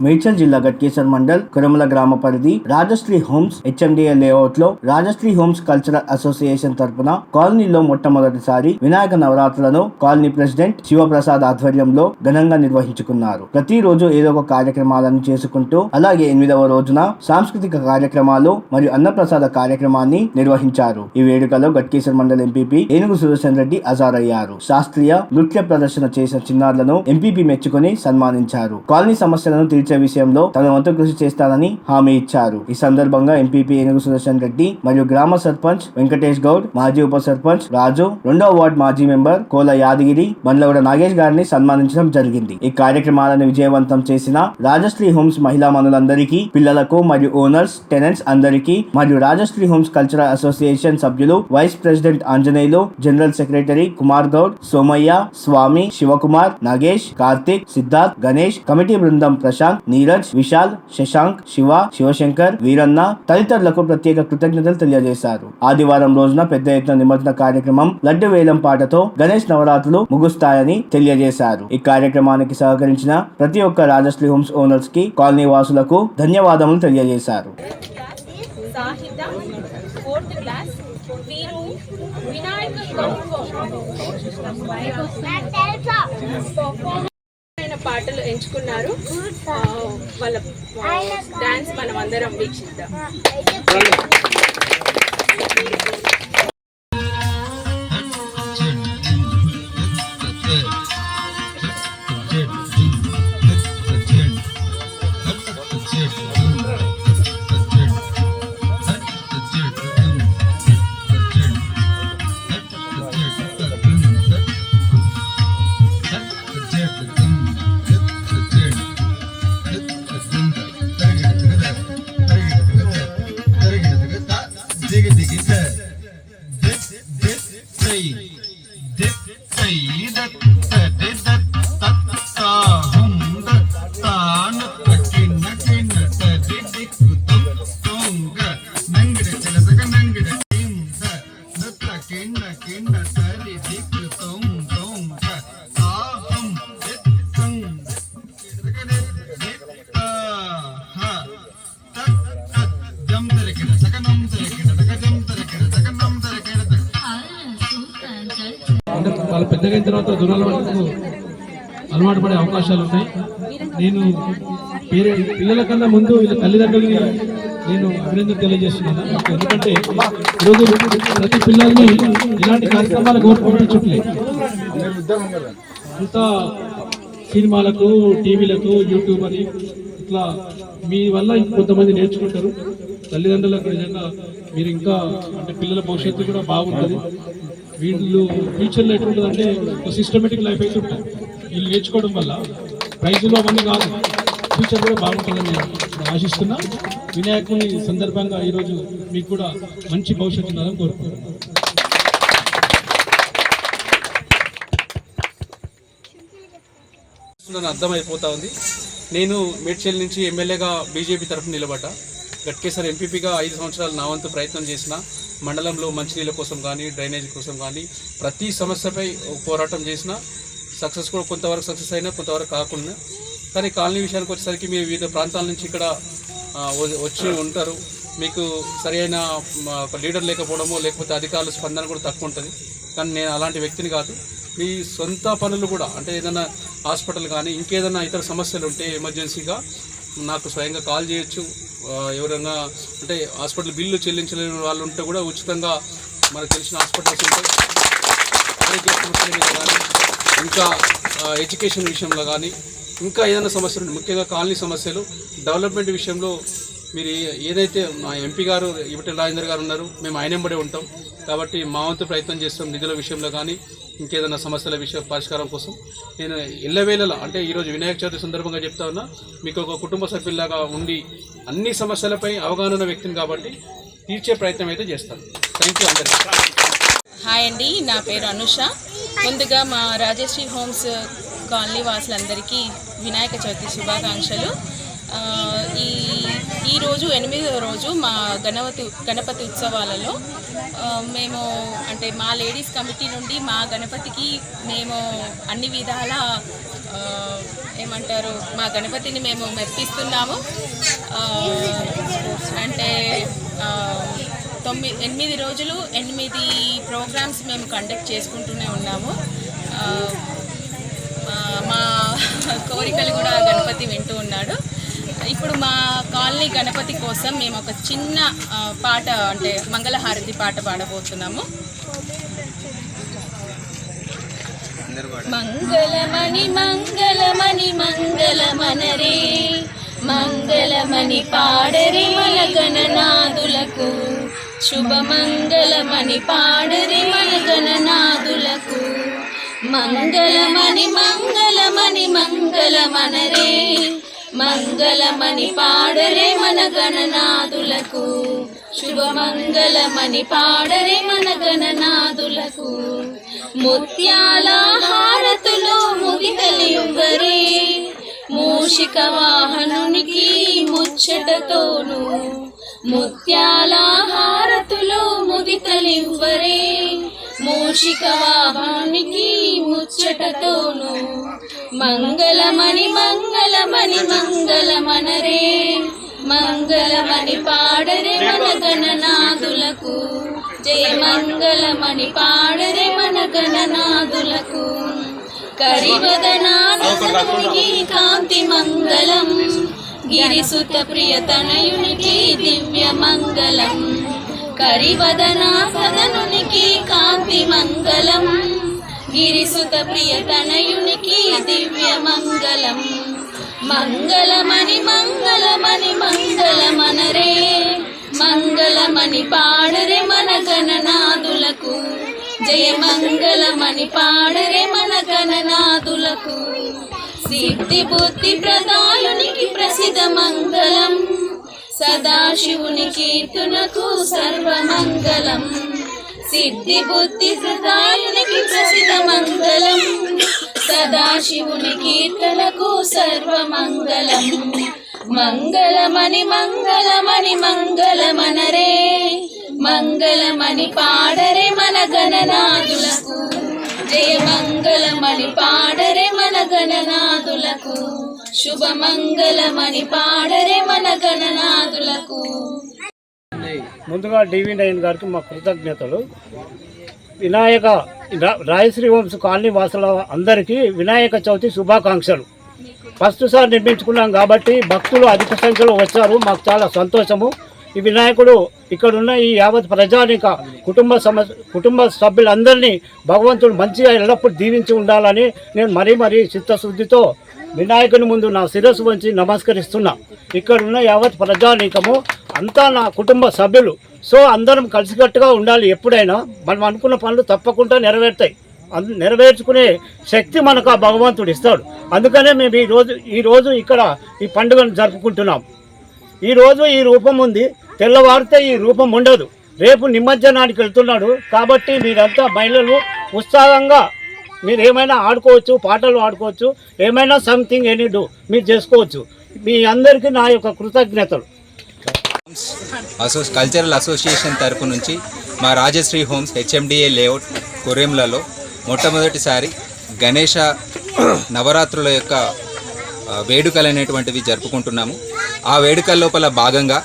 మేడ్చల్ జిల్లా గట్కేసర్ మండల్ కురమల గ్రామ పరిధి రాజశ్రీ హోమ్స్ హెచ్ఎండిఏ లేఅవుట్లో రాజశ్రీ హోమ్స్ కల్చరల్ అసోసియేషన్ తరపున కాలనీలో మొట్టమొదటిసారి వినాయక నవరాత్రులను కాలనీ ప్రెసిడెంట్ శివప్రసాద్ ఆధ్వర్యంలో ఘనంగా నిర్వహించుకున్నారు. ప్రతిరోజు ఏదో ఒక కార్యక్రమాలను చేసుకుంటూ అలాగే ఎనిమిదవ రోజున సాంస్కృతిక కార్యక్రమాలు మరియు అన్నప్రసాద కార్యక్రమాన్ని నిర్వహించారు. ఈ వేడుకలో గట్కేసర్ మండల ఎంపీపీ ఏనుగు సుదర్శన్ రెడ్డి హాజరయ్యారు. శాస్త్రీయ నృత్య ప్రదర్శన చేసిన చిన్నారులను ఎంపీపీ మెచ్చుకొని సన్మానించారు. కాలనీ సమస్యలను తీర్చి విషయంలో తన వంతు కృషి చేస్తానని హామీ ఇచ్చారు. ఈ సందర్భంగా ఎంపీపీ ఏనుగు సుదర్శన్ రెడ్డి మరియు గ్రామ సర్పంచ్ వెంకటేష్ గౌడ్ మాజీ ఉప సర్పంచ్ రాజు రెండో వార్డ్ మాజీ మెంబర్ కోల యాదగిరి బండ్లగూడ నాగేష్ గారిని సన్మానించడం జరిగింది. ఈ కార్యక్రమాలను విజయవంతం చేసిన రాజశ్రీ హోమ్స్ మహిళా మనులందరికీ పిల్లలకు మరియు ఓనర్స్ టెనెంట్స్ అందరికీ మరియు రాజశ్రీ హోమ్స్ కల్చరల్ అసోసియేషన్ సభ్యులు vice president Anjaneyulu general secretary Kumar Goud Somaiah Swamy Shivakumar Nagesh Karthik Siddharth Ganesh committee బృందం ప్రశాంత్ నీరజ్ విశాల్ శశాంక్ శివ శివశంకర్ వీరన్న తదితరులకు ప్రత్యేక కృతజ్ఞతలు తెలియజేశారు. ఆదివారం రోజున పెద్ద ఎత్తున నిమజ్జన కార్యక్రమం లడ్డు వేలం పాటతో గణేష్ నవరాత్రులు ముగుస్తాయని తెలియజేశారు. ఈ కార్యక్రమానికి సహకరించిన ప్రతి ఒక్క రాజశ్రీ హోమ్స్ ఓనర్స్కి కాలనీ వాసులకు ధన్యవాదములు తెలియజేశారు. సాహిత ఫోర్త్ క్లాస్ వీరు వినాయక పాటలు ఎంచుకున్నారు. ఆ, వాళ్ళ డాన్స్ మనం అందరం వీక్షిద్దాం. అంటే వాళ్ళు పెద్దగా అయిన తర్వాత దురలవాటుకు అలవాటు పడే అవకాశాలు ఉన్నాయి నేను పేరే పిల్లల కన్నా ముందు వీళ్ళ తల్లిదండ్రులని నేను అభినందన తెలియజేస్తున్నాను. ఎందుకంటే ఈరోజు ప్రతి పిల్లల్ని ఇలాంటి కార్యక్రమాలు కోరుకుంటుంచట్లేదు అంతా సినిమాలకు టీవీలకు యూట్యూబ్ అని ఇట్లా మీ వల్ల కొంతమంది నేర్చుకుంటారు. తల్లిదండ్రులకు నిజంగా మీరు ఇంకా అంటే పిల్లల భవిష్యత్తు కూడా బాగుంటుంది. వీళ్ళు ఫ్యూచర్లో ఎట్లుంటుంది అంటే ఒక సిస్టమేటిక్ లైఫ్ అయితే ఉంటుంది వీళ్ళు నేర్చుకోవడం వల్ల ప్రైజ్లో అవన్నీ కాదు. ఫ్యూచర్ కూడా బాగుంటుందని నేను ఆశిస్తున్నాం. వినాయకుని సందర్భంగా ఈరోజు మీకు కూడా మంచి భవిష్యత్తు ఉండాలని కోరుకుంటున్నాను అర్థమైపోతా ఉంది. నేను మేడ్చల్ నుంచి ఎమ్మెల్యేగా బీజేపీ తరఫున నిలబడ్డా. గట్కేసర్ ఎంపీపీగా ఐదు సంవత్సరాలు నా వంతు ప్రయత్నం చేసిన మండలంలో మంచినీళ్ళ కోసం కానీ డ్రైనేజ్ కోసం కానీ ప్రతి సమస్యపై పోరాటం చేసిన సక్సెస్ కూడా కొంతవరకు సక్సెస్ అయినా కొంతవరకు కాకుండా కానీ కాలనీ విషయానికి వచ్చేసరికి మీరు వివిధ ప్రాంతాల నుంచి ఇక్కడ వచ్చి ఉంటారు. మీకు సరైన ఒక లీడర్ లేకపోవడమో లేకపోతే అధికారుల స్పందన కూడా తక్కువ ఉంటుంది. కానీ నేను అలాంటి వ్యక్తిని కాదు. మీ సొంత పనులు కూడా అంటే ఏదైనా హాస్పిటల్ కానీ ఇంకేదైనా ఇతర సమస్యలు ఉంటే ఎమర్జెన్సీగా నాకు స్వయంగా కాల్ చేయొచ్చు. ఎవరైనా అంటే హాస్పిటల్ బిల్లు చెల్లించలేని వాళ్ళు ఉంటే కూడా ఉచితంగా మనకు తెలిసిన హాస్పిటల్స్ ఉంటాయి. ఆరోగ్య కానీ ఇంకా ఎడ్యుకేషన్ విషయంలో కానీ ఇంకా ఏదైనా సమస్యలు ముఖ్యంగా కాలనీ సమస్యలు డెవలప్మెంట్ విషయంలో మీరు ఏదైతే మా ఎంపీ గారు ఇప్పటి రాజేందర్ గారు ఉన్నారు మేము ఆయన వెంబడే ఉంటాం. కాబట్టి మా వంతు ప్రయత్నం చేస్తాం నిధుల విషయంలో కానీ ఇంకేదైనా సమస్యల విషయ పరిష్కారం కోసం. నేను ఎల్లవేళలా అంటే ఈరోజు వినాయక చవితి సందర్భంగా చెప్తా ఉన్నా మీకు ఒక కుటుంబ సభ్యుల్లాగా ఉండి అన్ని సమస్యలపై అవగాహన వ్యక్తిని కాబట్టి తీర్చే ప్రయత్నం అయితే చేస్తాను. థ్యాంక్ యూ అందరికీ. హాయ్ అండి నా పేరు అనుష. ముందుగా మా రాజశ్రీ హోమ్స్ కాలనీ వాసులందరికీ వినాయక చవితి శుభాకాంక్షలు. ఈ ఈరోజు ఎనిమిదో రోజు మా గణపతి గణపతి ఉత్సవాలలో మేము అంటే మా లేడీస్ కమిటీ నుండి మా గణపతికి మేము అన్ని విధాల ఏమంటారు మా గణపతిని మేము మెప్పిస్తున్నాము. అంటే తొమ్మిది ఎనిమిది రోజులు ఎనిమిది ప్రోగ్రామ్స్ మేము కండక్ట్ చేసుకుంటూనే ఉన్నాము. మా- కోరికలు కూడా గణపతి వింటూ ఉన్నాడు. ఇప్పుడు మా కాలనీ గణపతి కోసం మేము ఒక చిన్న పాట అంటే మంగళహారతి పాట పాడబోతున్నాము. మంగళమణి మంగళమణి మంగళమనరే. మంగళమణి పాడరే. మన గణనాదులకు శుభమంగళమణి పాడరి మన గణనాదులకు మంగళమణి మంగళమణి మంగళమనరే. మంగళమణి పాడరే మన గణనాదులకు శుభమంగళమణి పాడరే మన గణనాదులకు ముత్యాల హారతులు ముదితలియుగరే మూషిక వాహనునికి ముచ్చటతోను. ముత్యాల హారతులు ముదితలివ్వరే. మూషిక వాహనునికి ముచ్చటతోను మంగళమణి మంగళమణి మంగళమనరే. మంగళమణి పాడరే మన గణనాదులకు జయ మంగళమణి పాడరే మన గణనాదులకు కరివదనానికి కాంతి మంగళం. గిరిసుత ప్రియతనయునికి దివ్య మంగళం కరివదనా సదనునికి కాంతి మంగళం గిరిసుత ప్రియతనయునికి దివ్య మంగళం మంగళమణి మంగళమణి మంగళమనరే. మంగళమణి పాడరే మన గణనాదులకు జయ మంగళమణి పాడరే మన గణనాదులకు సిద్ధి బుద్ధి ప్రదాయునికి ప్రసిద్ధ మంగళం. సదాశివుని కీర్తునకు సర్వమంగళం. సిద్ధి బుద్ధి ప్రదాయునికి ప్రసిద్ధ మంగళం. సదాశివుని కీర్తనకు సర్వమంగళం. మంగళమణి మంగళమణి మంగళమనరే. మంగళమణి పాడరే మన గణనాథులకు. జయ మంగళమణి పాడరే మన గణనాదులకు శుభమంగళమని పాడరే మన గణనాథులకు. ముందుగా డివి నయన్ గారికి మా కృతజ్ఞతలు. వినాయక రాయశ్రీ వంశ కాలనీ వాసుల అందరికీ వినాయక చవితి శుభాకాంక్షలు. ఫస్ట్ సార్ నిర్మించుకున్నాం కాబట్టి భక్తులు అధిక సంఖ్యలో వచ్చారు. మాకు చాలా సంతోషము. ఈ వినాయకుడు ఇక్కడున్న ఈ యావత్ ప్రజానిక కుటుంబ సమ కుటుంబ సభ్యులందరినీ భగవంతుడు మంచిగా ఎల్లప్పుడూ దీవించి ఉండాలని నేను మరీ మరీ చిత్తశుద్ధితో వినాయకుని ముందు నా శిరస్సు వంచి నమస్కరిస్తున్నా. ఇక్కడున్న యావత్ ప్రజానీకము అంతా నా కుటుంబ సభ్యులు. సో అందరం కలిసికట్టుగా ఉండాలి ఎప్పుడైనా. మనం అనుకున్న పనులు తప్పకుండా నెరవేరుతాయి. నెరవేర్చుకునే శక్తి మనకు ఆ భగవంతుడు ఇస్తాడు. అందుకనే మేము ఈ రోజు ఇక్కడ ఈ పండుగను జరుపుకుంటున్నాం. ఈరోజు ఈ రూపం ఉంది. తెల్లవారితే ఈ రూపం ఉండదు. రేపు నిమజ్జనానికి వెళ్తున్నాడు. కాబట్టి మీరంతా మహిళలు ఉత్సాహంగా మీరు ఏమైనా ఆడుకోవచ్చు పాటలు ఆడుకోవచ్చు ఏమైనా సంథింగ్ ఎనీ డూ మీరు చేసుకోవచ్చు. మీ అందరికీ నా యొక్క కృతజ్ఞతలు. అసో కల్చరల్ అసోసియేషన్ తరపు నుంచి మా రాజశ్రీ హోమ్స్ హెచ్ఎండిఏ లేఅవుట్ కొరేంలలో మొట్టమొదటిసారి గణేష నవరాత్రుల యొక్క వేడుకలు అనేటువంటివి జరుపుకుంటున్నాము. ఆ వేడుకల లోపల భాగంగా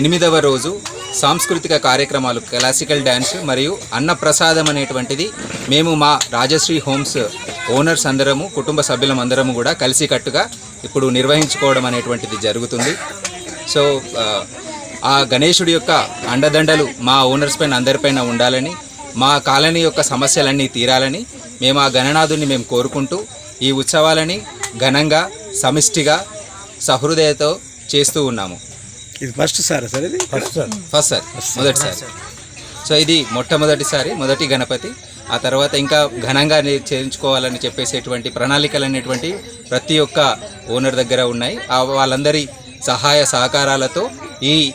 ఎనిమిదవ రోజు సాంస్కృతిక కార్యక్రమాలు క్లాసికల్ డ్యాన్స్ మరియు అన్నప్రసాదం అనేటువంటిది మేము మా రాజశ్రీ హోమ్స్ ఓనర్స్ అందరము కుటుంబ సభ్యులం అందరము కూడా కలిసికట్టుగా ఇప్పుడు నిర్వహించుకోవడం అనేటువంటిది జరుగుతుంది. సో ఆ, గణేశుడి యొక్క అండదండలు మా ఓనర్స్ పైన అందరిపైన ఉండాలని మా కాలనీ యొక్క సమస్యలన్నీ తీరాలని మేము ఆ గణనాథుని మేము కోరుకుంటూ ఈ ఉత్సవాలని ఘనంగా సమిష్టిగా సహృదయతో చేస్తూ ఉన్నాము. ఇది ఫస్ట్ సార్ సార్ ఇది? First sir. First sir. మొదటిసారి సో ఇది మొట్టమొదటిసారి మొదటి గణపతి. ఆ తర్వాత ఇంకా ఘనంగా నే- చేయించుకోవాలని చెప్పేసేటువంటి ప్రణాళికలు అనేటువంటి ప్రతి ఒక్క ఓనర్ దగ్గర ఉన్నాయి. ఆ వాళ్ళందరి సహాయ సహకారాలతో ఈ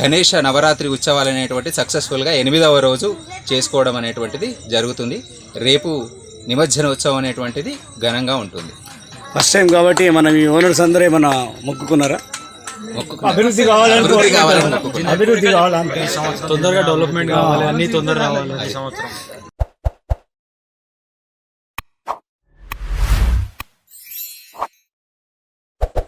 గణేష నవరాత్రి ఉత్సవాలు అనేటువంటి సక్సెస్ఫుల్గా ఎనిమిదవ రోజు చేసుకోవడం అనేటువంటిది జరుగుతుంది. రేపు నిమజ్జన ఉత్సవం అనేటువంటిది ఘనంగా ఉంటుంది. ఫస్ట్ టైం కాబట్టి మన ఈ ఓనర్స్ అందరూ ఏమన్నా మొక్కుకున్నారా? అభివృద్ధి కావాలని అభివృద్ధి కావాలని తొందరగా డెవలప్మెంట్ కావాలి అన్ని తొందరగా రావాలి. సంవత్సరం